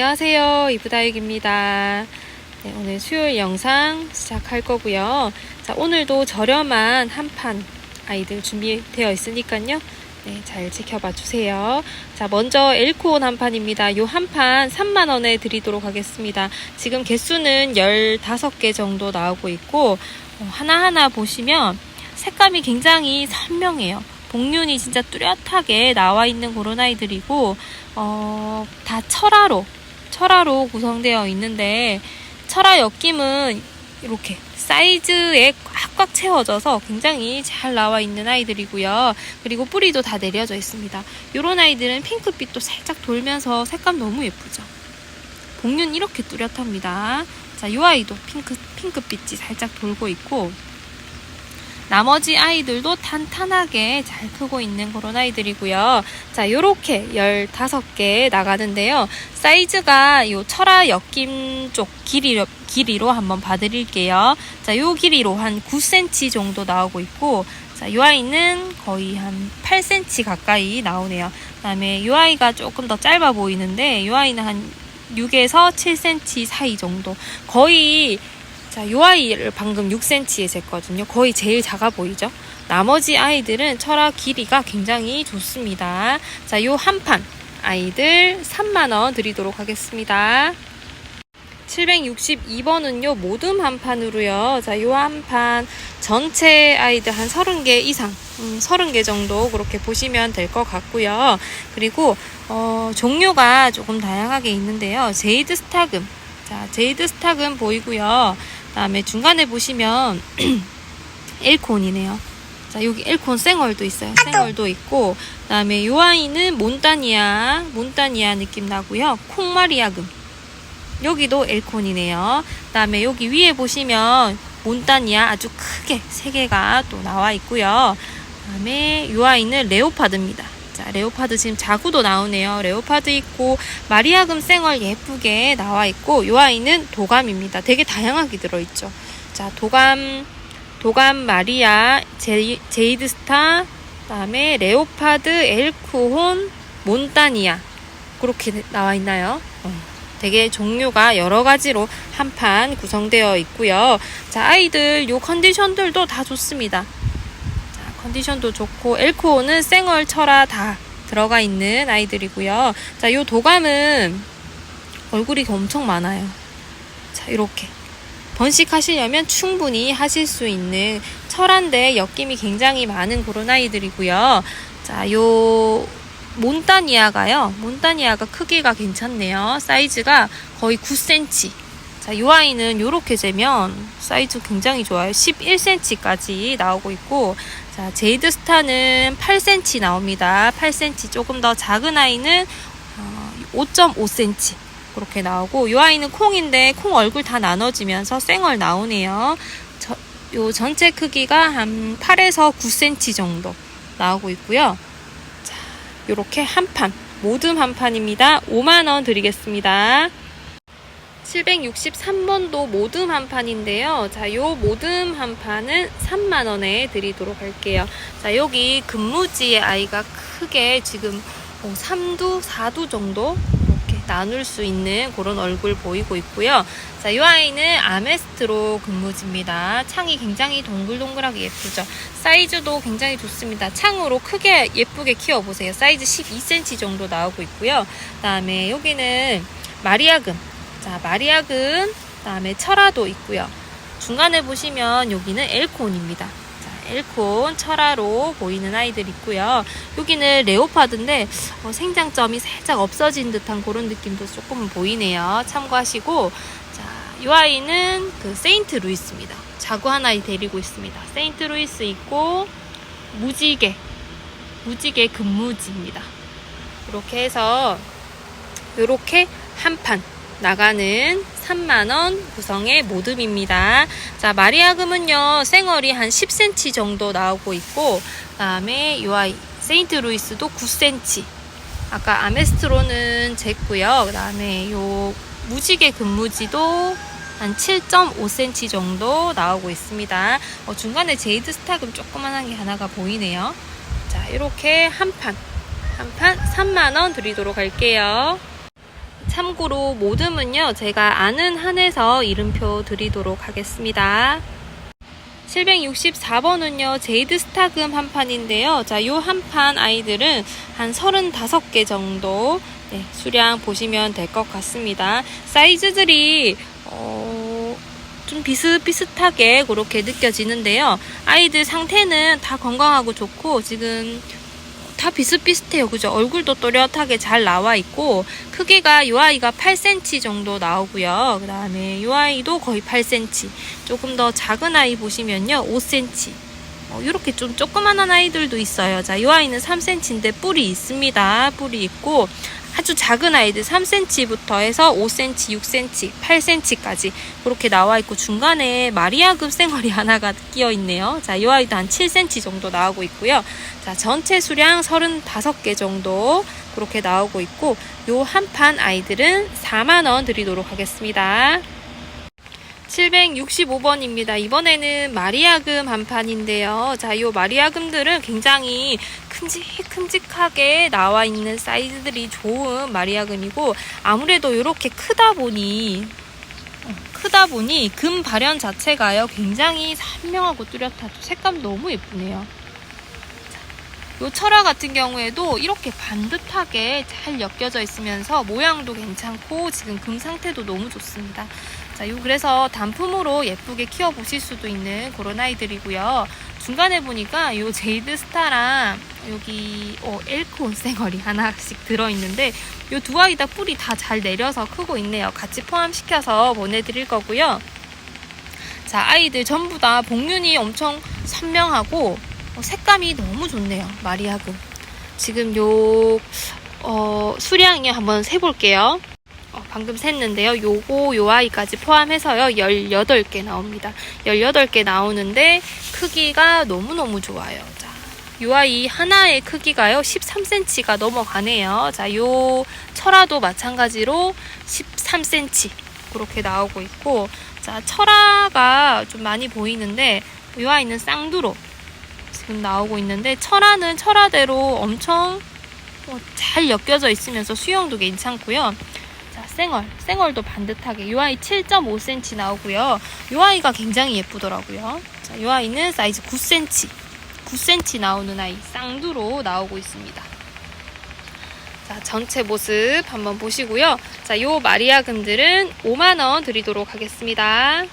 안녕하세요. 이브다육입니다. 네, 오늘 수요일 영상 시작할 거고요. 자, 오늘도 저렴한 한판 아이들 준비되어 있으니까요. 네, 잘 지켜봐 주세요. 자, 먼저 엘코온 한 판입니다. 요 한 판 3만원에 드리도록 하겠습니다. 지금 개수는 15개 정도 나오고 있고, 어, 하나하나 보시면 색감이 굉장히 선명해요. 복륜이 진짜 뚜렷하게 나와 있는 그런 아이들이고, 어, 다 철화로, 철화로 구성되어 있는데, 철화 엮임은 이렇게 사이즈에 꽉꽉 채워져서 굉장히 잘 나와 있는 아이들이고요. 그리고 뿌리도 다 내려져 있습니다. 이런 아이들은 핑크빛도 살짝 돌면서 색감 너무 예쁘죠. 복륜 이렇게 뚜렷합니다. 자, 이 아이도 핑크, 핑크빛이 살짝 돌고 있고, 나머지 아이들도 탄탄하게 잘 크고 있는 그런 아이들이고요. 자, 요렇게 15개 나가는데요. 사이즈가 요 철화 엮임 쪽 길이로, 길이로 한번 봐드릴게요. 자, 요 길이로 한 9cm 정도 나오고 있고, 자, 요 아이는 거의 한 8cm 가까이 나오네요. 그 다음에 요 아이가 조금 더 짧아 보이는데, 요 아이는 한 6에서 7cm 사이 정도. 거의 자, 요 아이를 방금 6cm에 쟀거든요. 거의 제일 작아 보이죠? 나머지 아이들은 철학 길이가 굉장히 좋습니다. 자, 요 한 판 아이들 3만원 드리도록 하겠습니다. 762번은요, 모듬 한 판으로요. 자, 요 한 판 전체 아이들 한 30개 이상, 음, 30개 정도 그렇게 보시면 될 것 같고요. 그리고, 어, 종류가 조금 다양하게 있는데요. 제이드 스타금. 자, 제이드 스타금 보이고요. 다음에 중간에 보시면 엘콘이네요. 자, 여기 엘콘 생얼도 있어요. 생얼도 있고, 그 다음에 요 아이는 몬타니아, 몬타니아 느낌 나고요. 콩마리아금. 여기도 엘콘이네요. 그 다음에 여기 위에 보시면 몬타니아 아주 크게 세 개가 또 나와 있고요. 그 다음에 요 아이는 레오파드입니다. 자, 레오파드 지금 자구도 나오네요. 레오파드 있고 마리아금 생얼 예쁘게 나와 있고 요 아이는 도감입니다. 되게 다양하게 들어 있죠. 자, 도감, 도감 마리아, 제이, 제이드 스타, 그다음에 레오파드, 엘쿠혼, 몬타니아 그렇게 나와 있나요? 어, 되게 종류가 여러 가지로 한 판 구성되어 있고요. 자, 아이들 요 컨디션들도 다 좋습니다. 컨디션도 좋고 엘코는 생얼 철화 다 들어가 있는 아이들이고요. 자, 요 도감은 얼굴이 엄청 많아요. 자, 이렇게 번식하시려면 충분히 하실 수 있는 철한데 엮임이 굉장히 많은 그런 아이들이고요. 자, 요 몬타니아가요. 몬타니아가 크기가 괜찮네요. 사이즈가 거의 9cm. 자, 이 아이는 이렇게 재면 사이즈 굉장히 좋아요. 11cm까지 나오고 있고, 자, 제이드 스타는 8cm 나옵니다. 8cm 조금 더 작은 아이는 어, 5.5cm 그렇게 나오고, 이 아이는 콩인데 콩 얼굴 다 나눠지면서 생얼 나오네요. 저, 요 전체 크기가 한 8에서 9cm 정도 나오고 있고요. 자, 요렇게 한 판, 모듬 한 판입니다. 5만원 드리겠습니다. 763번도 모듬 한 판인데요. 자, 요 모듬 한 판은 3만원에 드리도록 할게요. 자, 여기 근무지의 아이가 크게 지금 3두, 4두 정도 이렇게 나눌 수 있는 그런 얼굴 보이고 있고요. 자, 이 아이는 아메스트로 근무지입니다. 창이 굉장히 동글동글하게 예쁘죠. 사이즈도 굉장히 좋습니다. 창으로 크게 예쁘게 키워보세요. 사이즈 12cm 정도 나오고 있고요. 그 다음에 여기는 마리아금. 자, 마리아금, 그다음에 철화도 있고요. 중간에 보시면 여기는 엘콘입니다. 자, 엘콘 철화로 보이는 아이들 있고요. 여기는 레오파드인데 어, 생장점이 살짝 없어진 듯한 그런 느낌도 조금 보이네요. 참고하시고 자, 이 아이는 그 세인트 루이스입니다. 자구 하나 데리고 있습니다. 세인트 루이스 있고 무지개, 무지개 근무지입니다. 이렇게 해서 이렇게 한 판 나가는 3만원 구성의 모듬입니다. 자, 마리아금은요, 생얼이 한 10cm 정도 나오고 있고, 그 다음에 요 아이, 세인트 루이스도 9cm. 아까 아메스트로는 쟀고요. 그 다음에 요 무지개 근무지도 한 7.5cm 정도 나오고 있습니다. 어, 중간에 제이드 스타금 조그만한 게 하나가 보이네요. 자, 이렇게 한 판, 한 판 3만원 드리도록 할게요. 참고로 모듬은요, 제가 아는 한에서 이름표 드리도록 하겠습니다. 764번은요, 제이드 스타금 한 판인데요. 자, 요 한 판 아이들은 한 35개 정도, 네, 수량 보시면 될 것 같습니다. 사이즈들이, 어, 좀 비슷비슷하게 그렇게 느껴지는데요. 아이들 상태는 다 건강하고 좋고, 지금 다 비슷비슷해요. 그죠? 얼굴도 또렷하게 잘 나와 있고, 크기가 이 아이가 8cm 정도 나오고요. 그 다음에 이 아이도 거의 8cm. 조금 더 작은 아이 보시면요. 5cm. 어, 이렇게 좀 조그만한 아이들도 있어요. 자, 이 아이는 3cm인데 뿔이 있습니다. 뿔이 있고, 아주 작은 아이들 3cm부터 해서 5cm, 6cm, 8cm까지 그렇게 나와 있고 중간에 마리아급 생얼이 하나가 끼어 있네요. 자, 이 아이도 한 7cm 정도 나오고 있고요. 자, 전체 수량 35개 정도 그렇게 나오고 있고 요 한 판 아이들은 4만 원 드리도록 하겠습니다. 765번입니다. 이번에는 마리아금 한 판인데요. 자, 요 마리아금들은 굉장히 큼직큼직하게 나와 있는 사이즈들이 좋은 마리아금이고 아무래도 이렇게 크다 보니 어, 크다 보니 금 발현 자체가요 굉장히 선명하고 뚜렷하죠. 색감 너무 예쁘네요. 자, 요 철화 같은 경우에도 이렇게 반듯하게 잘 엮여져 있으면서 모양도 괜찮고 지금 금 상태도 너무 좋습니다. 자, 요 그래서 단품으로 예쁘게 키워 보실 수도 있는 그런 아이들이고요. 중간에 보니까 요 제이드 스타랑 여기 어, 엘코 쌩얼이 하나씩 들어 있는데 요 두 아이 다 뿔이 다잘 내려서 크고 있네요. 같이 포함시켜서 보내 드릴 거고요. 자, 아이들 전부 다 복륜이 엄청 선명하고 어, 색감이 너무 좋네요. 마리아금. 지금 요 어, 수량이 한번 세볼게요. 어, 방금 샜는데요. 요거 요 아이까지 포함해서요. 18개 나옵니다. 18개 나오는데 크기가 너무너무 좋아요. 자, 요 아이 하나의 크기가요. 13cm가 넘어가네요. 자, 요 철화도 마찬가지로 13cm 그렇게 나오고 있고 자, 철화가 좀 많이 보이는데 요 아이는 쌍두로 지금 나오고 있는데 철화는 철화대로 엄청 어, 잘 엮여져 있으면서 수영도 괜찮고요. 자, 쌩얼. 쌩얼도 반듯하게. 이 아이 7.5cm 나오고요. 이 아이가 굉장히 예쁘더라고요. 자, 이 아이는 사이즈 9cm. 9cm 나오는 아이. 쌍두로 나오고 있습니다. 자, 전체 모습 한번 보시고요. 자, 요 마리아 금들은 5만원 드리도록 하겠습니다.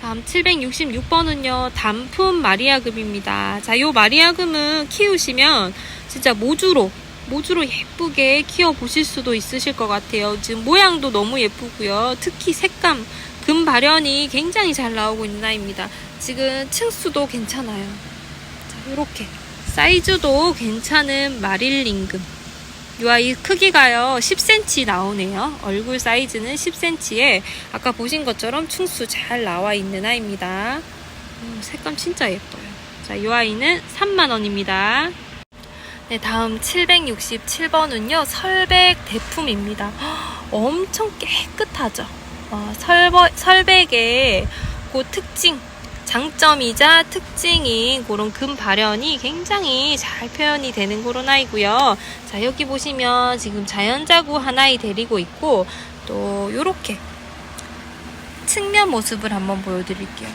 다음 766번은요, 단품 마리아금입니다. 자, 요 마리아금은 키우시면 진짜 모주로 모주로 예쁘게 키워 보실 수도 있으실 것 같아요. 지금 모양도 너무 예쁘고요. 특히 색감, 금 발현이 굉장히 잘 나오고 있는 아이입니다. 지금 층수도 괜찮아요. 자, 이렇게 사이즈도 괜찮은 마릴링금. 이 아이 크기가요 10cm 나오네요. 얼굴 사이즈는 10cm에 아까 보신 것처럼 층수 잘 나와 있는 아이입니다. 음, 색감 진짜 예뻐요. 자, 이 아이는 3만 원입니다. 네, 다음 767번은요, 설백 대품입니다. 헉, 엄청 깨끗하죠. 어, 설버, 설백의 그 특징, 장점이자 특징인 그런 금 발현이 굉장히 잘 표현이 되는 그런 아이고요. 자, 여기 보시면 지금 자연자구 하나이 데리고 있고, 또, 요렇게 측면 모습을 한번 보여드릴게요.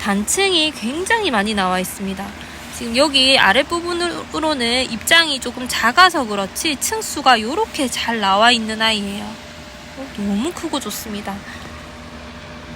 단층이 굉장히 많이 나와 있습니다. 지금 여기 아랫부분으로는 입장이 조금 작아서 그렇지 층수가 이렇게 잘 나와 있는 아이예요. 어, 너무 크고 좋습니다.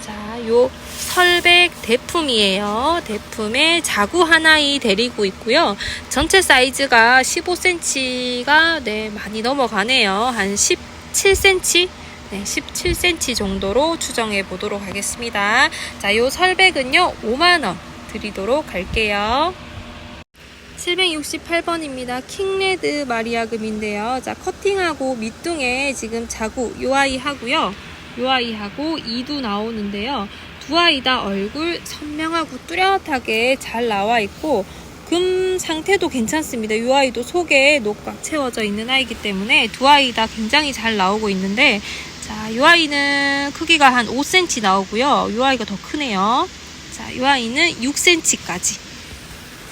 자, 요 설백 대품이에요. 대품에 자구 하나이 데리고 있고요. 전체 사이즈가 15cm가 네, 많이 넘어가네요. 한 17cm? 네, 17cm 정도로 추정해 보도록 하겠습니다. 자, 요 설백은요, 5만원 드리도록 할게요. 768번입니다. 킹레드 마리아금인데요. 자, 커팅하고 밑둥에 지금 자구 요 아이 하고요. 요 아이 하고 이도 나오는데요. 두 아이 다 얼굴 선명하고 뚜렷하게 잘 나와 있고 금 상태도 괜찮습니다. 요 아이도 속에 녹각 채워져 있는 아이기 때문에 두 아이 다 굉장히 잘 나오고 있는데 자, 요 아이는 크기가 한 5cm 나오고요. 요 아이가 더 크네요. 자, 요 아이는 6cm까지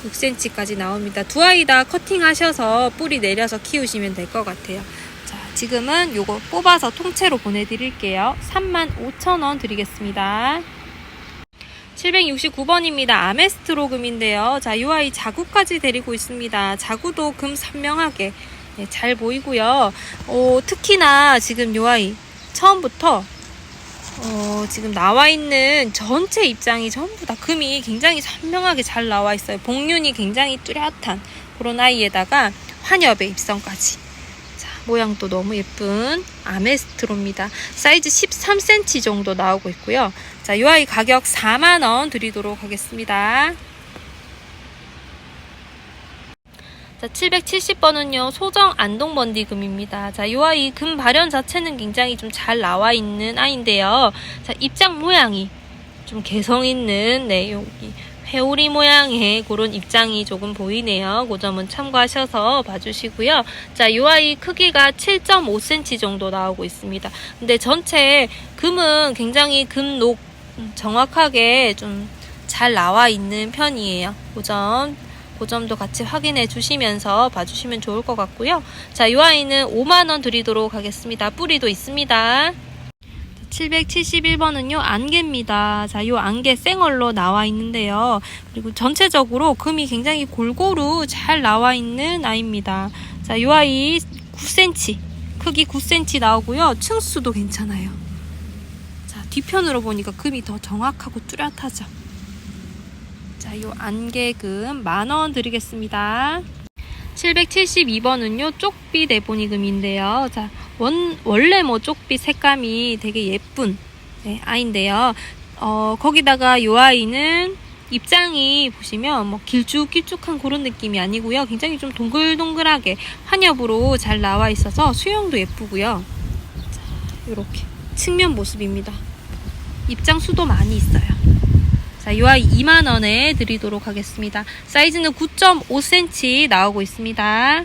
6cm까지 나옵니다. 두 아이 다 커팅하셔서 뿌리 내려서 키우시면 될 것 같아요. 자, 지금은 요거 뽑아서 통째로 보내드릴게요. 35,000원 드리겠습니다. 769번입니다. 아메스트로금인데요. 자, 이 아이 자구까지 데리고 있습니다. 자구도 금 선명하게 네, 잘 보이고요. 어, 특히나 지금 이 아이 처음부터 어, 지금 나와 있는 전체 입장이 전부 다 금이 굉장히 선명하게 잘 나와 있어요. 복륜이 굉장히 뚜렷한 그런 아이에다가 환엽의 입성까지. 자, 모양도 너무 예쁜 아메스트로입니다. 사이즈 13cm 정도 나오고 있고요. 자, 이 아이 가격 4만원 드리도록 하겠습니다. 자, 770번은요, 소정 안동 번디금입니다. 자, 이 아이 금 발현 자체는 굉장히 좀 잘 나와 있는 아이인데요. 자, 입장 모양이 좀 개성 있는, 네, 여기 회오리 모양의 그런 입장이 조금 보이네요. 그 점은 참고하셔서 봐주시고요. 자, 이 아이 크기가 7.5cm 정도 나오고 있습니다. 근데 전체 금은 굉장히 금녹 음, 정확하게 좀 잘 나와 있는 편이에요. 그 점, 그 점도 같이 확인해 주시면서 봐주시면 좋을 것 같고요. 자, 이 아이는 5만원 드리도록 하겠습니다. 뿌리도 있습니다. 771번은요, 안개입니다. 자, 요 안개 생얼로 나와 있는데요. 그리고 전체적으로 금이 굉장히 골고루 잘 나와 있는 아이입니다. 자, 요 아이 9cm, 크기 9cm 나오고요. 층수도 괜찮아요. 자, 뒤편으로 보니까 금이 더 정확하고 뚜렷하죠. 자, 요 안개금 만 원 드리겠습니다. 772번은요, 쪽빛 에보니금인데요. 자, 원, 원래 뭐 쪽빛 색감이 되게 예쁜 네, 아이인데요. 어, 거기다가 요 아이는 입장이 보시면 뭐 길쭉길쭉한 그런 느낌이 아니고요. 굉장히 좀 동글동글하게 환엽으로 잘 나와 있어서 수영도 예쁘고요. 자, 요렇게 측면 모습입니다. 입장 수도 많이 있어요. 자, 이 아이 2만원에 드리도록 하겠습니다. 사이즈는 9.5cm 나오고 있습니다.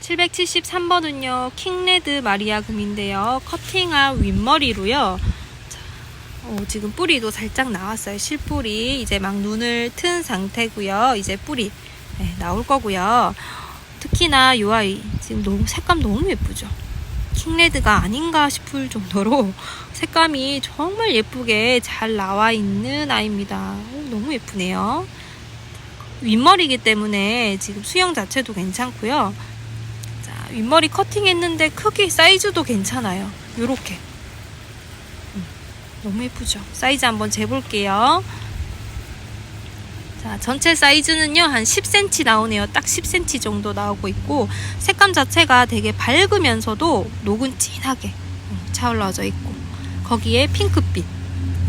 773번은요, 킹레드 마리아 금인데요. 커팅한 윗머리로요. 자, 어, 지금 뿌리도 살짝 나왔어요. 실뿌리. 이제 막 눈을 튼 상태고요. 이제 뿌리 네, 나올 거고요. 특히나 이 아이 지금 너무 색감 너무 예쁘죠. 킹레드가 아닌가 싶을 정도로 색감이 정말 예쁘게 잘 나와 있는 아이입니다. 오, 너무 예쁘네요. 윗머리이기 때문에 지금 수영 자체도 괜찮고요. 자, 윗머리 커팅했는데 크기 사이즈도 괜찮아요. 요렇게. 음, 너무 예쁘죠? 사이즈 한번 재볼게요. 자, 전체 사이즈는요, 한 10cm 나오네요. 딱 10cm 정도 나오고 있고, 색감 자체가 되게 밝으면서도 녹은 진하게 음, 차올라져 있고, 거기에 핑크빛.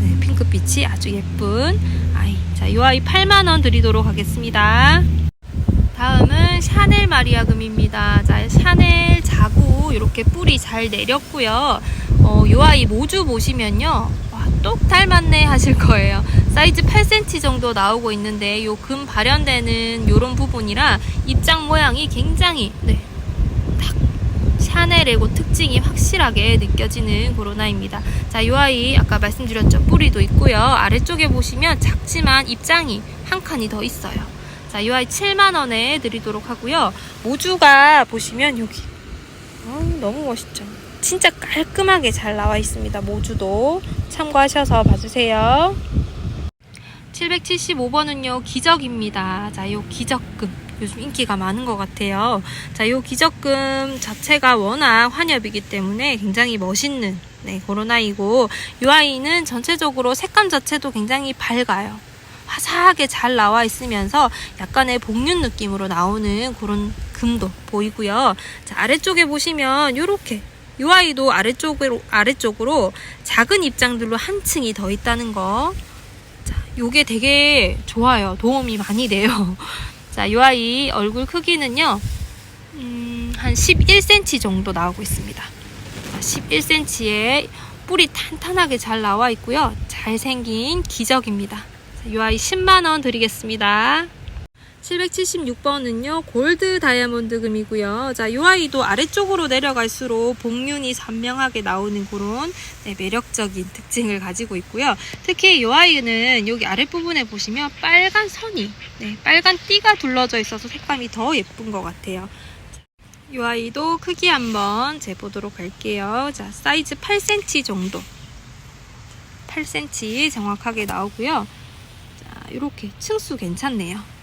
네, 핑크빛이 아주 예쁜 아이. 자, 이 아이 8만원 드리도록 하겠습니다. 다음은 샤넬 마리아 금입니다. 자, 샤넬 자구 이렇게 뿌리 잘 내렸고요. 어, 이 아이 모주 보시면요. 와, 똑 닮았네 하실 거예요. 사이즈 8cm 정도 나오고 있는데 요 금 발현되는 요런 부분이라 입장 모양이 굉장히 네. 딱 샤넬의 특징이 확실하게 느껴지는 아이입니다. 자, 이 아이 아까 말씀드렸죠. 뿌리도 있고요. 아래쪽에 보시면 작지만 입장이 한 칸이 더 있어요. 자, 이 아이 7만원에 드리도록 하고요. 모주가 보시면 여기. 어, 너무 멋있죠. 진짜 깔끔하게 잘 나와 있습니다. 모주도 참고하셔서 봐주세요. 775번은요, 기적입니다. 자, 요 기적금. 요즘 인기가 많은 것 같아요. 자, 요 기적금 자체가 워낙 환엽이기 때문에 굉장히 멋있는, 네, 그런 아이고, 이 아이는 전체적으로 색감 자체도 굉장히 밝아요. 화사하게 잘 나와 있으면서 약간의 복륜 느낌으로 나오는 그런 금도 보이고요. 자, 아래쪽에 보시면 요렇게 이 아이도 아래쪽으로 아래쪽으로 작은 입장들로 한 층이 더 있다는 거. 자, 요게 되게 좋아요. 도움이 많이 돼요. 자, 이 아이 얼굴 크기는요. 음, 한 11cm 정도 나오고 있습니다. 자, 11cm에 뿌리 탄탄하게 잘 나와 있고요. 잘생긴 기적입니다. 이 아이 10만원 드리겠습니다. 776번은요, 골드 다이아몬드 금이고요. 자, 이 아이도 아래쪽으로 내려갈수록 복륜이 선명하게 나오는 그런 네, 매력적인 특징을 가지고 있고요. 특히 이 아이는 여기 아랫부분에 보시면 빨간 선이, 네, 빨간 띠가 둘러져 있어서 색감이 더 예쁜 것 같아요. 이 아이도 크기 한번 재보도록 할게요. 자, 사이즈 8cm 정도. 8cm 정확하게 나오고요. 자, 이렇게 층수 괜찮네요.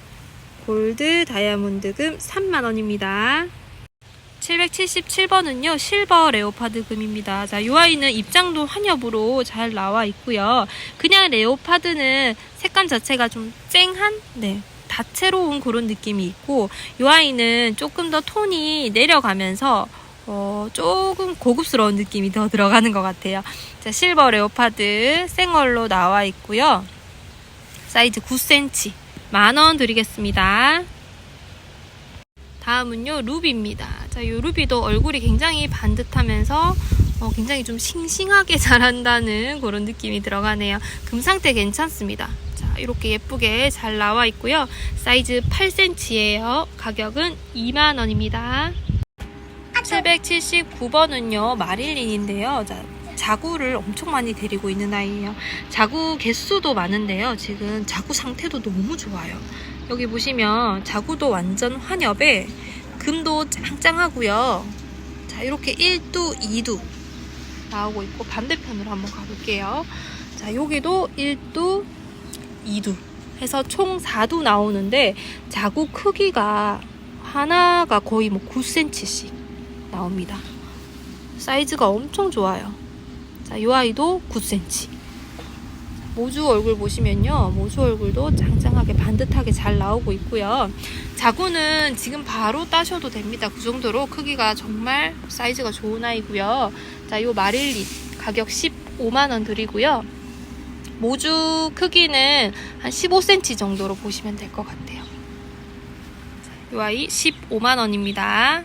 골드 다이아몬드금 3만원입니다. 777번은요, 실버 레오파드 금입니다. 자, 이 아이는 입장도 환엽으로 잘 나와 있고요. 그냥 레오파드는 색감 자체가 좀 쨍한, 네, 다채로운 그런 느낌이 있고, 이 아이는 조금 더 톤이 내려가면서, 어, 조금 고급스러운 느낌이 더 들어가는 것 같아요. 자, 실버 레오파드 생얼로 나와 있고요. 사이즈 9cm. 만 원 드리겠습니다. 다음은요, 루비입니다. 자, 이 루비도 얼굴이 굉장히 반듯하면서 어, 굉장히 좀 싱싱하게 자란다는 그런 느낌이 들어가네요. 금 상태 괜찮습니다. 자, 이렇게 예쁘게 잘 나와 있고요. 사이즈 8cm예요. 가격은 2만 원입니다. 779번은요, 마릴린인데요. 자, 자구를 엄청 많이 데리고 있는 아이예요. 자구 개수도 많은데요. 지금 자구 상태도 너무 좋아요. 여기 보시면 자구도 완전 환엽에 금도 짱짱하고요. 자, 이렇게 1두, 2두 나오고 있고 반대편으로 한번 가볼게요. 자, 여기도 1두, 2두 해서 총 4두 나오는데 자구 크기가 하나가 거의 뭐 9cm씩 나옵니다. 사이즈가 엄청 좋아요. 자, 이 아이도 9cm. 모주 얼굴 보시면요. 모주 얼굴도 짱짱하게 반듯하게 잘 나오고 있고요. 자구는 지금 바로 따셔도 됩니다. 그 정도로 크기가 정말 사이즈가 좋은 아이고요. 자, 요 마릴리 가격 15만원 드리고요. 모주 크기는 한 15cm 정도로 보시면 될 것 같아요. 자, 요 아이 15만원입니다.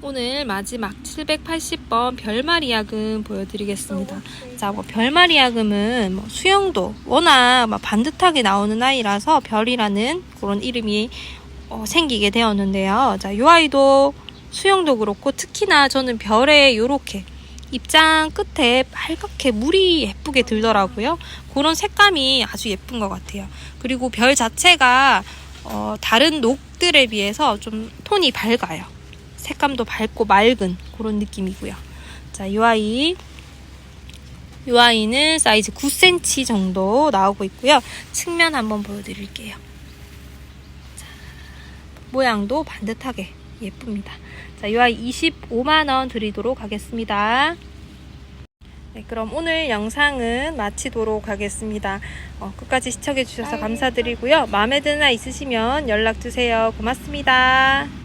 오늘 마지막 780 번 별마리아금 보여드리겠습니다. 자, 뭐 별마리아금은 뭐 수영도 워낙 막 반듯하게 나오는 아이라서 별이라는 그런 이름이 어, 생기게 되었는데요. 자, 이 아이도 수영도 그렇고 특히나 저는 별에 요렇게 입장 끝에 빨갛게 물이 예쁘게 들더라고요. 그런 색감이 아주 예쁜 것 같아요. 그리고 별 자체가 어, 다른 녹들에 비해서 좀 톤이 밝아요. 색감도 밝고 맑은 그런 느낌이고요. 자, 이 아이. 이 아이는 사이즈 9cm 정도 나오고 있고요. 측면 한번 보여드릴게요. 자, 모양도 반듯하게 예쁩니다. 자, 이 아이 25만원 드리도록 하겠습니다. 네, 그럼 오늘 영상은 마치도록 하겠습니다. 어, 끝까지 시청해주셔서 감사드리고요. 마음에 드는 아이 있으시면 연락주세요. 고맙습니다.